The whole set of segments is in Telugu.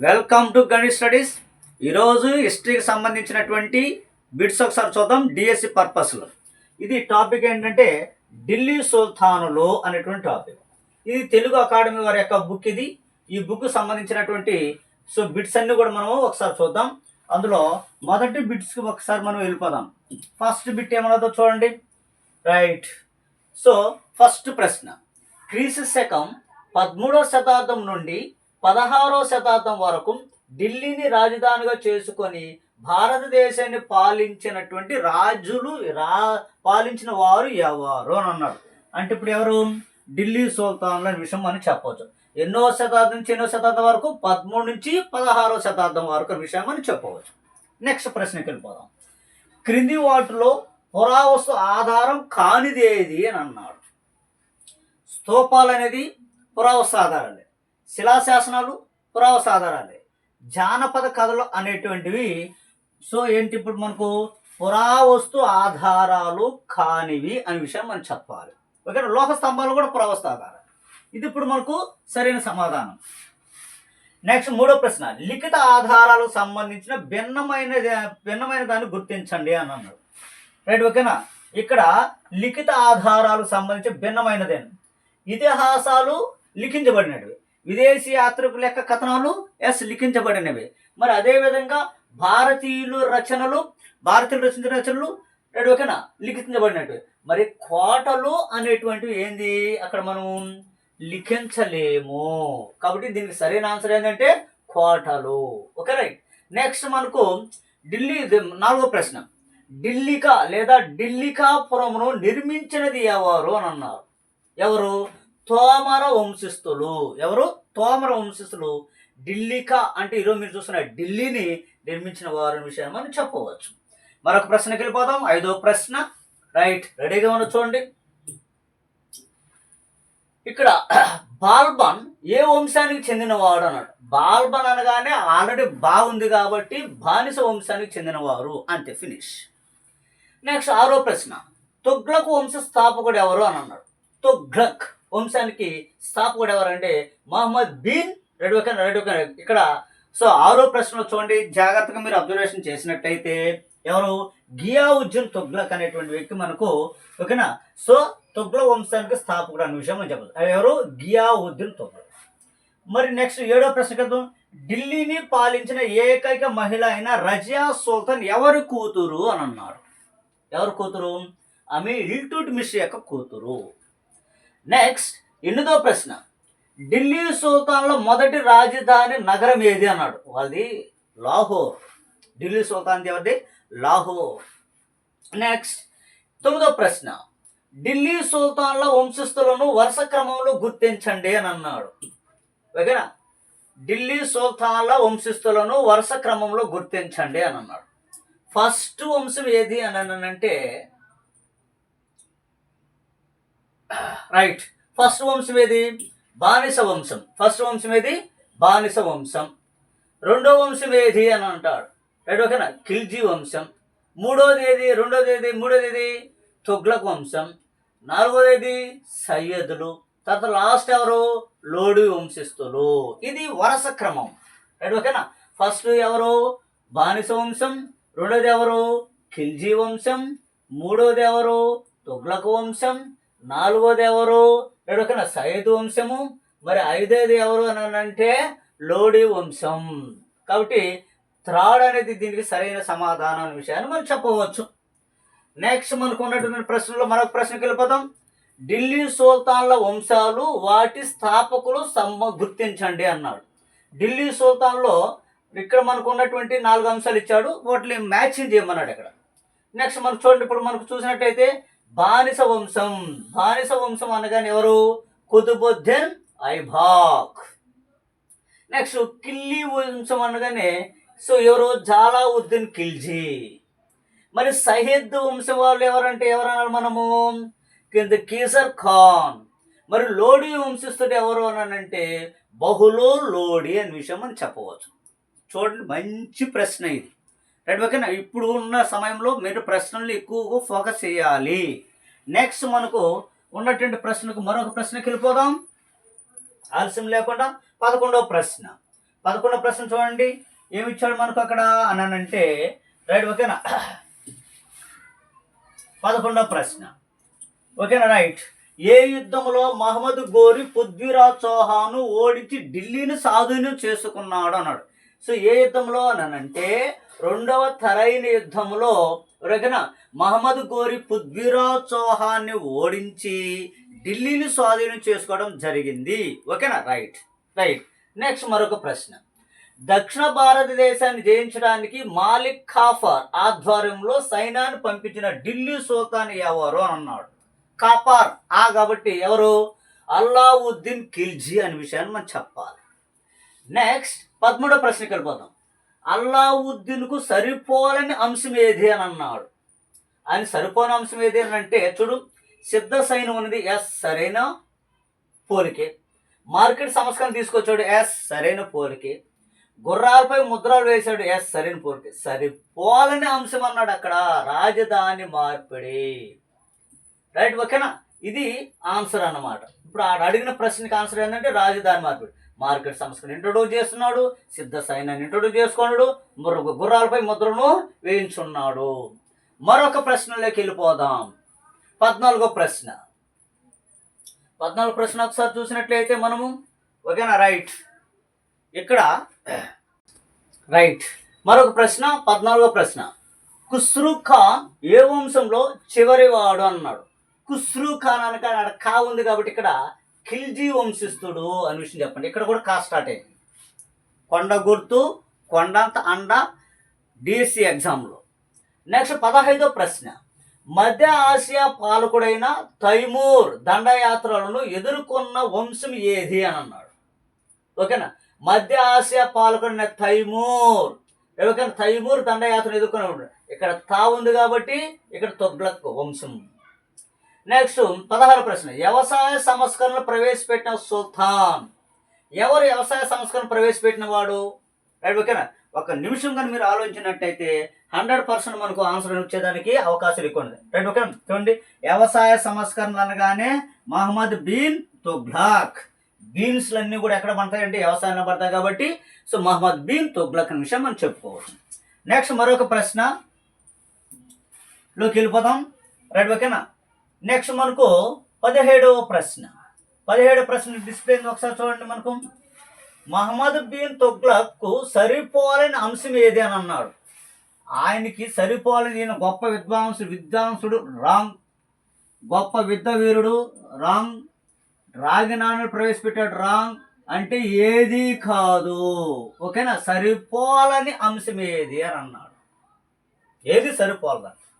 Welcome to Ganit studies. ఈరోజు హిస్టరీకి సంబంధించినటువంటి బిట్స్ ఒకసారి చూద్దాం డిఎస్సి పర్పస్లో ఇది టాపిక్ ఏంటంటే ఢిల్లీ సుల్తానులు అనేటువంటి టాపిక్. ఇది తెలుగు అకాడమీ వారి యొక్క బుక్ ఇది. ఈ బుక్ సంబంధించినటువంటి సో బిట్స్ అన్నీ కూడా మనం ఒకసారి చూద్దాం. అందులో మొదటి బిట్స్కి ఒకసారి మనం వెళ్ళిపోదాం. ఫస్ట్ బిట్ ఏమన్నదో చూడండి. రైట్. సో ఫస్ట్ ప్రశ్న. క్రీస్తు శకం పదమూడవ శతాబ్దం నుండి పదహారవ శతాబ్దం వరకు ఢిల్లీని రాజధానిగా చేసుకొని భారతదేశాన్ని పాలించినటువంటి రాజులు రా పాలించిన వారు ఎవరు అని అన్నాడు. అంటే ఇప్పుడు ఎవరు? ఢిల్లీ సుల్తాన్ల అనే విషయం మనం చెప్పవచ్చు. ఎన్నో శతాబ్దం నుంచి ఎన్నో శతాబ్దం వరకు? పదమూడు నుంచి పదహారవ శతాబ్దం వరకు విషయం అని చెప్పవచ్చు. నెక్స్ట్ ప్రశ్నకి వెళ్ళిపోదాం. క్రింది వాటిలో పురావస్తు ఆధారం కానిదేది అని అన్నాడు. స్తూపాలు అనేది పురావస్తు ఆధారాలే. శిలాశాసనాలు పురావసాధారాలే. జానపద కథలు అనేటువంటివి సో ఏంటి ఇప్పుడు మనకు పురావస్తు ఆధారాలు కానివి అనే విషయం మనం చెప్పాలి. ఓకే లోహ స్తంభాలు కూడా పురావస్తు ఆధారాలు ఇది ఇప్పుడు మనకు సరైన సమాధానం. నెక్స్ట్ మూడో ప్రశ్న. లిఖిత ఆధారాలకు సంబంధించిన భిన్నమైన భిన్నమైన దాన్ని గుర్తించండి అని అన్నాడు. రైట్ ఓకేనా? ఇక్కడ లిఖిత ఆధారాలకు సంబంధించి భిన్నమైనదేను ఇతిహాసాలు లిఖించబడినవి. విదేశీ యాత్రికుల యొక్క కథనాలు ఎస్ లిఖించబడినవి. మరి అదేవిధంగా భారతీయులు రచనలు భారతీయులు రచించిన రచనలు రైట్ ఓకేనా లిఖించబడినట్టు మరి కోటలు అనేటువంటివి ఏంది? అక్కడ మనం లిఖించలేము. కాబట్టి దీనికి సరైన ఆన్సర్ ఏంటంటే కోటలు. Okay right? నెక్స్ట్ మనకు ఢిల్లీ నాలుగో ప్రశ్న. ఢిల్లీకా లేదా ఢిల్లీకాపురమును నిర్మించినది ఎవరు అని అన్నారు. ఎవరు? తోమర వంశస్థులు. ఎవరు? తోమర వంశస్థులు. ఢిల్లీకా అంటే ఈరోజు మీరు చూస్తున్న ఢిల్లీని నిర్మించిన వారు విషయం మనం చెప్పవచ్చు. మరొక ప్రశ్నకి వెళ్ళిపోదాం. ఐదో ప్రశ్న. రైట్ రెడీగా ఉన్న చూడండి. ఇక్కడ బాల్బన్ ఏ వంశానికి చెందినవాడు అన్నాడు. బాల్బన్ అనగానే ఆల్రెడీ బాగుంది కాబట్టి బానిస వంశానికి చెందినవారు అంతే ఫినిష్. నెక్స్ట్ ఆరో ప్రశ్న. తుగ్లక్ వంశ స్థాపకుడు ఎవరు అని అన్నాడు. తుగ్లక్. వంశానికి స్థాపకుడు ఎవరంటే మహమ్మద్ బిన్ రెడ్వకన్ రెడ్వకన్ ఇక్కడ సో ఆరో ప్రశ్నలో చూడండి. జాగ్రత్తగా మీరు అబ్జర్వేషన్ చేసినట్టయితే ఎవరు? గియావుజ్జున్ తుగ్లక్ అనేటువంటి వ్యక్తి మనకు ఓకేనా? సో తుగ్లక్ వంశానికి స్థాపకుడు అనే విషయం మనం చెప్పదు ఎవరు? గియావుద్దీన్ తుగ్లక్. మరి నెక్స్ట్ ఏడో ప్రశ్న కదా ఢిల్లీని పాలించిన ఏకైక మహిళ అయిన రజియా సుల్తాన్ ఎవరి కూతురు అని అన్నారు. ఎవరు కూతురు? ఆమె ఇల్టూట్ మిస్ యొక్క కూతురు. నెక్స్ట్ ఎనిమిదో ప్రశ్న. ఢిల్లీ సుల్తాన్లో మొదటి రాజధాని నగరం ఏది అన్నాడు? వాళ్ళది లాహోర్. ఢిల్లీ సుల్తాన్ ఎవరిది? లాహోర్. నెక్స్ట్ తొమ్మిదో ప్రశ్న. ఢిల్లీ సుల్తాన్ల వంశస్థులను వరుస క్రమంలో గుర్తించండి అని అన్నాడు. ఓకేనా? ఢిల్లీ సుల్తాన్ల వంశస్థులను వరుస క్రమంలో గుర్తించండి అని అన్నాడు. ఫస్ట్ వంశం ఏది అని అంటే రైట్ ఫస్ట్ వంశం ఏది బానిస వంశం. ఫస్ట్ వంశం ఏది బానిస వంశం. రెండో వంశం ఏది అని అంటాడు. రైట్ ఓకేనా ఖిల్జీ వంశం. మూడోది ఏది? రెండోది ఏది? మూడోది ఏది? తుగ్లక్ వంశం. నాలుగోది ఏది? సయ్యదులు. తర్వాత లాస్ట్ ఎవరు? లోడి వంశస్థులు. ఇది వరుస క్రమం. రైట్ ఓకేనా ఫస్ట్ ఎవరు? బానిస వంశం. రెండోది ఎవరు? ఖిల్జీ వంశం. మూడోది ఎవరు? తుగ్లక్ వంశం. నాలుగోది ఎవరు రైట్ సైదు వంశము మరి ఐదోది ఎవరు అని అంటే లోడి వంశం. కాబట్టి త్రాడ్ అనేది దీనికి సరైన సమాధానం అనే విషయాన్ని మనం చెప్పవచ్చు. నెక్స్ట్ మనకు ఉన్నటువంటి ప్రశ్నలో మరొక ప్రశ్నకి వెళ్ళిపోతాం ఢిల్లీ సుల్తాన్ల వంశాలు వాటి స్థాపకులు సమ్మ గుర్తించండి అన్నాడు. ఢిల్లీ సుల్తాన్లో ఇక్కడ మనకు ఉన్నటువంటి నాలుగు అంశాలు ఇచ్చాడు. వాటిని మ్యాచింగ్ చేయమన్నాడు ఇక్కడ. నెక్స్ట్ మనకు చూడండి. ఇప్పుడు మనకు చూసినట్టయితే బానిస వంశం బానిస వంశం అనగానే ఎవరు? కుతుబుద్దీన్ ఐబాక్. నెక్స్ట్ కిల్లీ వంశం అనగానే సో ఎవరు? జాలావుద్దీన్ ఖిల్జీ. మరి సహీద్ వంశం వాళ్ళు ఎవరంటే ఎవరన్నారు మనము? కింద కీసర్ ఖాన్. మరి లోడి వంశస్థుడు ఎవరు అనంటే బహులో లోడి అనే విషయం అని చెప్పవచ్చు. చూడండి మంచి ప్రశ్న ఇది. రైట్ ఓకేనా ఇప్పుడు ఉన్న సమయంలో మీరు ప్రశ్నలు ఎక్కువగా ఫోకస్ చేయాలి. నెక్స్ట్ మనకు ఉన్నటువంటి ప్రశ్నకు మరొక ప్రశ్నకి వెళ్ళిపోదాం. ఆలస్యం లేకుండా పదకొండవ ప్రశ్న. పదకొండవ ప్రశ్న చూడండి. ఏమి ఇచ్చాడు మనకు అక్కడ? అని అంటే రైట్ ఓకేనా? పదకొండవ ప్రశ్న. ఓకేనా రైట్. ఏ యుద్ధంలో మహమ్మద్ గోరి పృథ్వీరాజ్ చౌహాను ఓడించి ఢిల్లీని సాధుని చేసుకున్నాడు అన్నాడు. సో ఏ యుద్ధంలో అనంటే రెండవ తరైన యుద్ధంలో రగన మహమ్మద్ గోరి పృథ్వీరాజ్ చౌహాన్ని ఓడించి ఢిల్లీని స్వాధీనం చేసుకోవడం జరిగింది. ఓకేనా? రైట్. రైట్. నెక్స్ట్ మరొక ప్రశ్న. దక్షిణ భారతదేశాన్ని జయించడానికి మాలిక్ ఖాఫర్ ఆధ్వర్యంలో సైన్యాన్ని పంపించిన ఢిల్లీ సుల్తాన్ ఎవరు అని అన్నాడు. కాపార్ ఆ కాబట్టి ఎవరు? అల్లావుద్దీన్ ఖిల్జీ అనే విషయాన్ని మనం చెప్పాలి. నెక్స్ట్ పదమూడో ఇక్కడ పోతాం అల్లావుద్దీన్కు సరిపోలని అంశం ఏది అని అన్నాడు. ఆయన సరిపోని అంశం ఏది అని అంటే చూడు సిద్ధ సైన్యం ఉన్నది ఎస్ సరైన పోలికే. మార్కెట్ సంస్కరణ తీసుకొచ్చాడు ఎస్ సరైన పోలికే. గుర్రాలపై ముద్రలు వేశాడు ఎస్ సరైన పోలికే. సరిపోలని అంశం అన్నాడు అక్కడ రాజధాని మార్పిడి. రైట్ ఓకేనా? ఇది ఆన్సర్ అన్నమాట. ఇప్పుడు అడిగిన ప్రశ్నకి ఆన్సర్ ఏంటంటే రాజధాని మార్పిడి. మార్కెట్ సంస్థను ఇంట్రొడ్యూస్ చేస్తున్నాడు సిద్ధ సైన్యాన్ని ఇంట్రొడ్యూస్ చేసుకున్నాడు ముర్ర- గుర్రాలపై ముద్రను వేయించున్నాడు. మరొక ప్రశ్నలోకి వెళ్ళిపోదాం. పద్నాలుగో ప్రశ్న. పద్నాలుగు ప్రశ్న ఒకసారి చూసినట్లయితే మనము ఓకేనా? రైట్ ఇక్కడ రైట్ మరొక ప్రశ్న పద్నాలుగో ప్రశ్న. ఖుస్రూ ఖాన్ ఏ వంశంలో చివరివాడు అన్నాడు. ఖుస్రూ ఖాన్ అనక కా ఉంది కాబట్టి ఇక్కడ ఖిల్జీ వంశస్థుడు అని విషయం చెప్పండి. ఇక్కడ కూడా కా స్టార్ట్ అయింది. కొండ గుర్తు కొండంత అండ డిఎస్సి ఎగ్జామ్లో. నెక్స్ట్ పదహైదో ప్రశ్న. మధ్య ఆసియా పాలకుడైన తైమూర్ దండయాత్రలను ఎదుర్కొన్న వంశం ఏది అని అన్నాడు. ఓకేనా? మధ్య ఆసియా పాలకుడైన తైమూర్. ఎవరికైనా తైమూర్ దండయాత్రను ఎదుర్కొని ఇక్కడ తా ఉంది కాబట్టి ఇక్కడ తొగ్లక్ వంశం నెక్స్ట్ పదహారు ప్రశ్న. వ్యవసాయ సంస్కరణలు ప్రవేశపెట్టిన సుల్తాన్. ఎవరు వ్యవసాయ సంస్కరణ ప్రవేశపెట్టిన వాడు? రైట్ ఓకేనా? ఒక నిమిషం కానీ మీరు ఆలోచించినట్టయితే హండ్రెడ్ పర్సెంట్ మనకు ఆన్సర్ వచ్చేదానికి అవకాశం ఎక్కువ ఉంది రైట్ ఓకే చూడండి. వ్యవసాయ సంస్కరణలు అనగానే మహమ్మద్ బీన్ తుగ్లాక్. బీన్స్లు అన్నీ కూడా ఎక్కడ పడతాయంటే వ్యవసాయంలో పడతాయి కాబట్టి సో మహమ్మద్ బీన్ తుగ్లక్ అనే విషయం మనం చెప్పుకోవచ్చు. నెక్స్ట్ మరొక ప్రశ్న. లోకి వెళ్ళిపోదాం. రైట్ ఓకేనా? నెక్స్ట్ మనకు పదిహేడవ ప్రశ్న. పదిహేడవ ప్రశ్న డిస్ప్లే ఒకసారి చూడండి మనకు. మహమ్మద్ బిన్ తుగ్లక్కు సరిపోలని అంశం ఏది అని అన్నాడు. ఆయనకి సరిపోలని ఈయన గొప్ప విద్వాంసుడు విద్వాంసుడు రాంగ్ గొప్ప విద్యవీరుడు రాంగ్ రాగినాన్ని ప్రవేశపెట్టాడు రాంగ్ అంటే ఏది కాదు. ఓకేనా? సరిపోలని అంశం ఏది అని అన్నాడు. ఏది సరిపోలని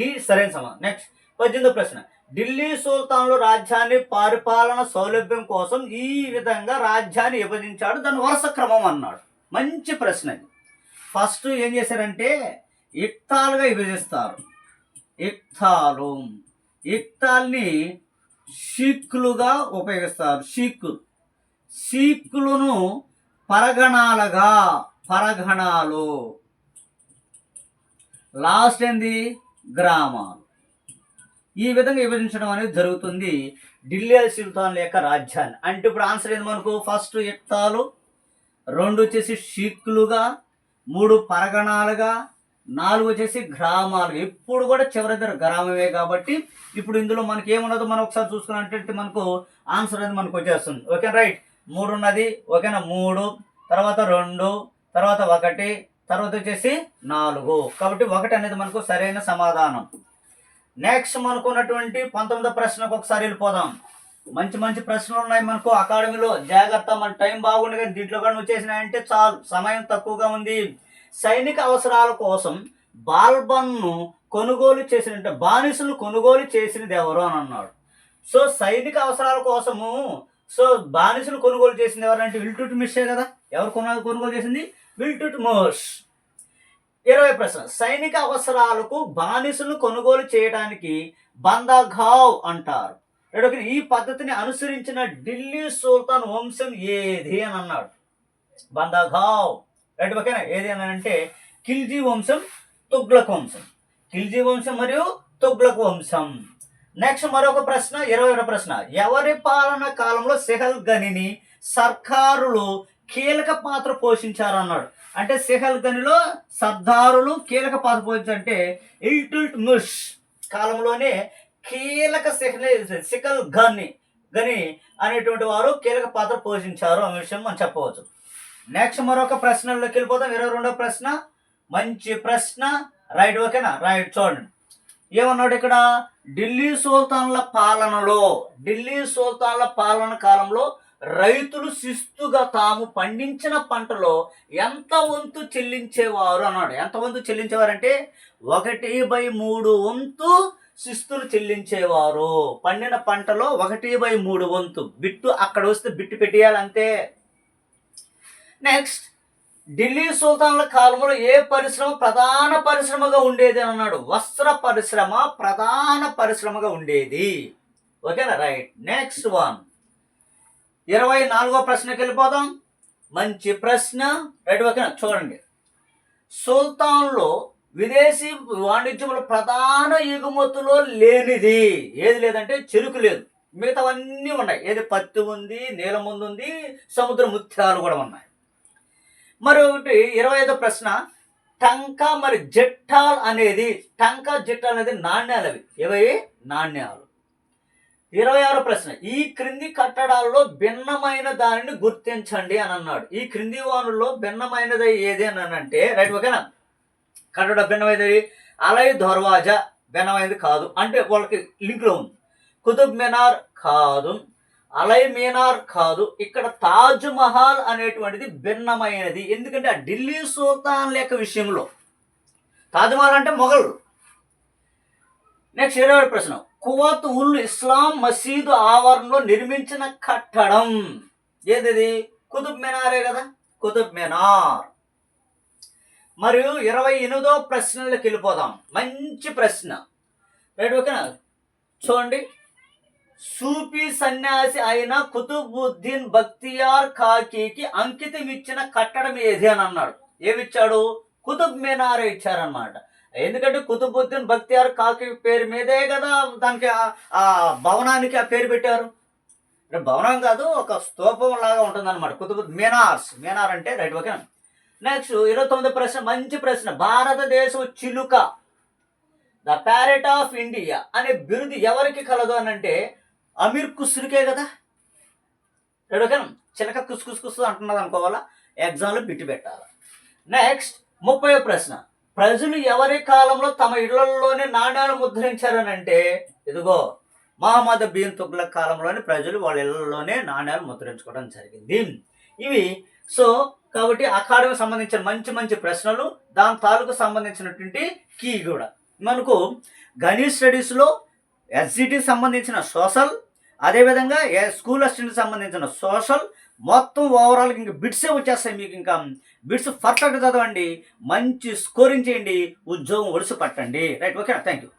డి సరైన సమాధానం. నెక్స్ట్ పద్దెనిమిదో ప్రశ్న. ఢిల్లీ సుల్తాన్లు రాజ్యాన్ని పరిపాలన సౌలభ్యం కోసం ఈ విధంగా రాజ్యాన్ని విభజించాడు. దాని వరుస క్రమం అన్నాడు. మంచి ప్రశ్న ఇది. ఫస్ట్ ఏం చేశారంటే ఇక్తాలుగా విభజిస్తారు. ఇక్తాలు. ఇక్తాల్ని షీక్కులుగా ఉపయోగిస్తారు. షీక్కులు షీక్కులను పరగణాలుగా పరగణాలు. లాస్ట్ ఏంది? గ్రామాలు. ఈ విధంగా విభజించడం అనేది జరుగుతుంది ఢిల్లీ సుల్తాన్ల యొక్క రాజ్యాన్ని అంటే ఇప్పుడు ఆన్సర్ ఏంది మనకు? ఫస్ట్ యుక్తాలు రెండు వచ్చేసి షీక్లుగా మూడు పరగణాలుగా నాలుగు వచ్చేసి గ్రామాలు. ఎప్పుడు కూడా చివరి దగ్గర గ్రామమే కాబట్టి ఇప్పుడు ఇందులో మనకి ఏమున్నదో మనం ఒకసారి చూసుకున్నట్టు మనకు ఆన్సర్ అనేది మనకు వచ్చేస్తుంది. Okay right. మూడు ఉన్నది ఓకేనా? మూడు తర్వాత రెండు తర్వాత ఒకటి తర్వాత వచ్చేసి నాలుగు. కాబట్టి ఒకటి అనేది మనకు సరైన సమాధానం. నెక్స్ట్ మనకు ఉన్నటువంటి పంతొమ్మిదో ప్రశ్నకు ఒకసారి వెళ్ళిపోదాం. మంచి మంచి ప్రశ్నలు ఉన్నాయి మనకు అకాడమీలో. జాగ్రత్త మన టైం బాగుంది కానీ దీంట్లో కూడా వచ్చేసినాయంటే చాలు. సమయం తక్కువగా ఉంది. సైనిక అవసరాల కోసం బాల్బన్ను కొనుగోలు చేసిన బానిసలు కొనుగోలు చేసినది ఎవరు అని అన్నాడు. సో సైనిక అవసరాల కోసము సో బానిసలు కొనుగోలు చేసింది ఎవరంటే విల్టుట్ మిస్సే కదా? ఎవరు కొనుగోలు చేసింది? విల్టుట్ మోర్స్ ఇరవై ప్రశ్న. సైనిక అవసరాలకు బానిసలు కొనుగోలు చేయడానికి బందాఘావ్ అంటారు. రెండోకి ఈ పద్ధతిని అనుసరించిన ఢిల్లీ సుల్తాన్ వంశం ఏది అని అన్నాడు. బందాఘావ్. రైట్ ఓకేనా ఏది అని అంటే ఖిల్జీ వంశం తుగ్లక్ వంశం. ఖిల్జీ వంశం మరియు తుగ్లక్ వంశం. నెక్స్ట్ మరొక ప్రశ్న ఇరవై ప్రశ్న. ఎవరి పాలన కాలంలో సెహల్ గనిని సర్కారులు కీలక పాత్ర పోషించారు అన్నాడు అంటే సిహల్ గనిలో సర్దారులు కీలక పాత్ర పోషించారంటే ఇల్టుల్ట్ ముష్ కాలంలోనే కీలక సిహల్ సికల్ గని గని అనేటువంటి వారు కీలక పాత్ర పోషించారు అనే విషయం మనం చెప్పవచ్చు. నెక్స్ట్ మరొక ప్రశ్నలోకి వెళ్ళిపోతాం ఇరవై రెండో ప్రశ్న. మంచి ప్రశ్న. రైట్ ఓకేనా? రైట్ చూడండి. ఏమన్నాడు ఇక్కడ? ఢిల్లీ సుల్తాన్ల పాలనలో ఢిల్లీ సుల్తాన్ల పాలన కాలంలో రైతులు శిస్తుగా తాము పండించిన పంటలో ఎంత వంతు చెల్లించేవారు అన్నాడు. ఎంత వంతు చెల్లించేవారంటే ఒకటి బై మూడు వంతు శిస్తులు చెల్లించేవారు. పండిన పంటలో ఒకటి బై మూడు వంతు. బిట్టు అక్కడ వస్తే బిట్టు పెట్టేయాలంతే నెక్స్ట్ ఢిల్లీ సుల్తాన్ల కాలంలో ఏ పరిశ్రమ ప్రధాన పరిశ్రమగా ఉండేది అని అన్నాడు. వస్త్ర పరిశ్రమ ప్రధాన పరిశ్రమగా ఉండేది. ఓకేనా? రైట్. Next one. ఇరవై నాలుగో ప్రశ్నకి వెళ్ళిపోదాం. మంచి ప్రశ్న. రైట్ ఓకేనా చూడండి. సుల్తాన్లో విదేశీ వాణిజ్యంలో ప్రధాన ఎగుమతులో లేనిది. ఏది లేదంటే చెరుకు లేదు. మిగతావన్నీ ఉన్నాయి. ఏది పత్తి ఉంది నీలం ముందు ఉంది సముద్ర ముత్యాలు కూడా ఉన్నాయి. మరొకటి ఇరవై ఐదో ప్రశ్న. టంకా మరి జట్టాల్ అనేది టంకా జట్టాల్ అనేది నాణ్యాలు అవి ఏవై నాణ్యాలు. ఇరవై ఆరు ప్రశ్న. ఈ క్రింది కట్టడాల్లో భిన్నమైన దానిని గుర్తించండి అని అన్నాడు. ఈ క్రింది వానుల్లో భిన్నమైనది ఏది అని అంటే రైట్ ఓకేనా? కట్టడ భిన్నమైనది అలై దర్వాజా భిన్నమైనది కాదు. అంటే వాళ్ళకి లింక్లో ఉంది. కుతుబ్ మినార్ కాదు అలై మీనార్ కాదు ఇక్కడ తాజ్ మహల్ అనేటువంటిది భిన్నమైనది. ఎందుకంటే ఆ ఢిల్లీ సుల్తాన్ లెక్క విషయంలో తాజ్ మహల్ అంటే మొఘలు. నెక్స్ట్ ఇరవై ప్రశ్న. కువత్ ఉల్ ఇస్లాం మసీదు ఆవరణలో నిర్మించిన కట్టడం. ఏది కుతుబ్ మినారే కదా? కుతుబ్ మినార్. మరియు ఇరవై ఎనిమిదో ప్రశ్నలకు వెళ్ళిపోదాం. మంచి ప్రశ్న. రైట్ ఓకేనా చూడండి. సూఫీ సన్యాసి అయిన కుతుబుద్దీన్ బక్తియార్ కాకీకి అంకితం ఇచ్చిన కట్టడం ఏది అని అన్నాడు. ఏమిచ్చాడు? కుతుబ్ మినార్ ఇచ్చారనమాట ఎందుకంటే కుతుబుద్దీన్ బక్తియార్ కాకి పేరు మీదే కదా దానికి ఆ- భవనానికి ఆ పేరు పెట్టారు. అంటే భవనం కాదు ఒక స్తూపం లాగా ఉంటుంది అనమాట కుతుబుద్ మీనార్స్. మీనార్ అంటే రైట్ ఓకే నెక్స్ట్ ఇరవై తొమ్మిది ప్రశ్న మంచి ప్రశ్న. భారతదేశం చిలుక. ద ప్యారెట్ ఆఫ్ ఇండియా అనే బిరుదు ఎవరికి కలదు అని అంటే అమీర్ కుసురుకే కదా. రైట్ ఓకే చిలక కుస్ కుస్ కుస్ అంటున్నది అనుకోవాలా? ఎగ్జామ్లో బిట్టి పెట్టాలి? నెక్స్ట్ ముప్పై ప్రశ్న. ప్రజలు ఎవరి కాలంలో తమ ఇళ్ళలోనే నాణ్యాలు ముద్రించారని అంటే ఇదిగో మహమ్మద్ బీన్ తుగ్లక్ కాలంలోనే ప్రజలు వాళ్ళ ఇళ్ళలోనే నాణ్యాలు ముద్రించుకోవడం జరిగింది. ఇవి సో కాబట్టి అకాడమీకి సంబంధించిన మంచి మంచి ప్రశ్నలు దాని తాలూకు సంబంధించినటువంటి కీ కూడా. మనకు గణేష్ స్టడీస్లో ఎస్జిటికి సంబంధించిన సోషల్ అదేవిధంగా ఏ స్కూల్ అసిస్టెంట్కి సంబంధించిన సోషల్ మొత్తం ఓవరాల్ ఇంకా బిట్సే వచ్చేస్తాయి మీకు ఇంకా. బిట్స్ పర్ఫెక్ట్ చదవండి మంచి స్కోరింగ్ చేయండి ఉద్యోగం ఒడిసి పట్టండి. Right okay thank you